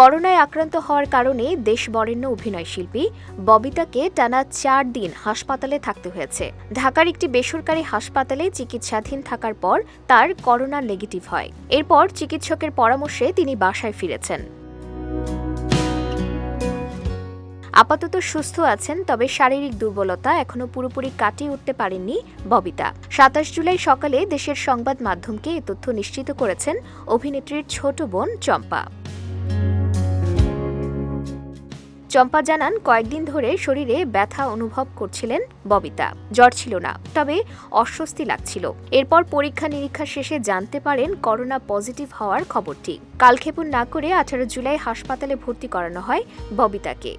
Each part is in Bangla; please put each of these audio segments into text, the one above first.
করোনায় আক্রান্ত হওয়ার কারণে দেশ বরেণ্য অভিনয় শিল্পী ববিতাকে টানা চার দিন হাসপাতালে থাকতে হয়েছে। ঢাকার একটি বেসরকারি হাসপাতালে চিকিৎসাধীন থাকার পর তার করোনা নেগেটিভ হয়। এরপর চিকিৎসকের পরামর্শে তিনি বাসায় ফিরেছেন। আপাতত সুস্থ আছেন, তবে শারীরিক দুর্বলতা এখনও পুরোপুরি কাটিয়ে উঠতে পারেননি ববিতা। সাতাশ জুলাই সকালে দেশের সংবাদ মাধ্যমকে এ তথ্য নিশ্চিত করেছেন অভিনেত্রীর ছোট বোন চম্পা। চম্পা জানান, কয়েকদিন ধরে শরীরে ব্যথা অনুভব করছিলেন ববিতা। জ্বর ছিল না, তবে অস্বস্তি লাগছিল। এরপর পরীক্ষা নিরীক্ষা শেষে জানতে পারেন করোনা পজিটিভ হওয়ার খবরটি। কালক্ষেপণ না করে আঠারো জুলাই হাসপাতালে ভর্তি করানো হয় ববিতাকে।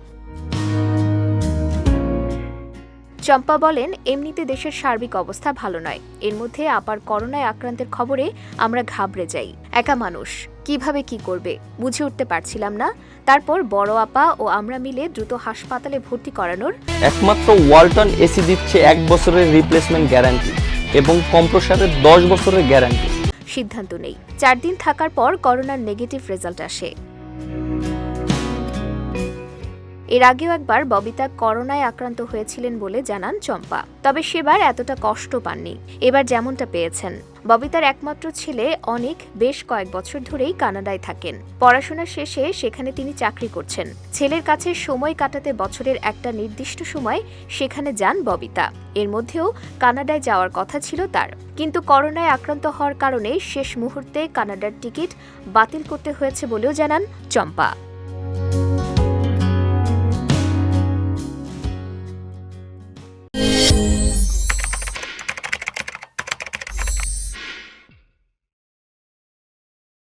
চম্পা বলেন এমনিতে দেশের সার্বিক অবস্থা ভালো নয়। এর মধ্যে আবার করোনায় আক্রান্তের খবরে আমরা ঘাবড়ে যাই। একা মানুষ। কীভাবে কি করবে? বুঝে উঠতে পারছিলাম না। তারপর বড় আপা ও আমরা মিলে দ্রুত হাসপাতালে ভর্তি করানোর একমাত্র ওয়ালটন এসি দিচ্ছে এক বছরের রিপ্লেসমেন্ট গ্যারান্টি এবং কম্প্রসারের দশ বছরের গ্যারান্টি। সিদ্ধান্ত নেই। চার দিন থাকার পর করোনার নেগেটিভ রেজাল্ট আসে। এর আগেও একবার ববিতা করোনায় আক্রান্ত হয়েছিলেন বলে জানান চম্পা। তবে সেবার এতটা কষ্ট পাননি। এবার যেমনটা পেয়েছেন। ববিতার একমাত্র ছেলে অনেক বেশ কয়েক বছর ধরেই কানাডায় থাকেন। পড়াশোনা শেষে সেখানে তিনি চাকরি করছেন। ছেলের কাছে সময় কাটাতে বছরের একটা নির্দিষ্ট সময় সেখানে যান ববিতা। এর মধ্যেও কানাডায় যাওয়ার কথা ছিল তার। কিন্তু করোনায় আক্রান্ত হওয়ার কারণে শেষ মুহূর্তে কানাডার টিকিট বাতিল করতে হয়েছে বলেও জানান চম্পা।